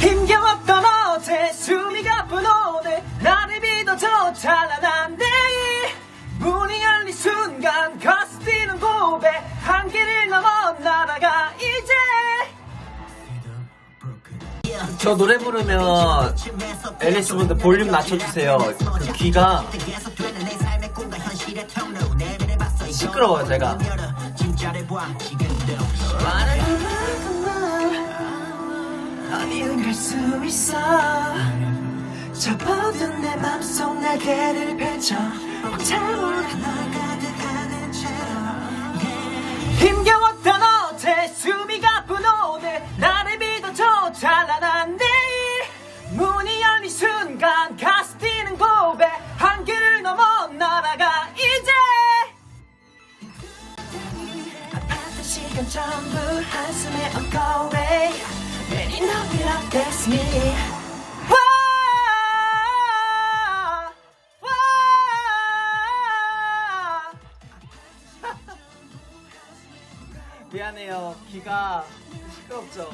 힘겨웠던 어제 숨이 가쁜 오늘 나를 믿어줘 찬란한 내일 문이 열린 순간 가슴 뛰는 고백 한계를 넘어 날아가 이제 저 노래 부르면 앨리스 분들 볼륨 낮춰주세요. 그 귀가 시끄러워요 제가 어디든 갈수 있어. 접어든 내 맘속 날개를 펼쳐 벅차오르는 널 가득하는 채로. 힘겨웠던 어제 숨이 가쁜 오늘 나를 믿어줘 찬란한 내일. 문이 열린 순간 가슴 뛰는 고백. 한계를 넘어 날아가 이제. 아팠던 시간 전부 한 미안해요 귀가 시끄럽죠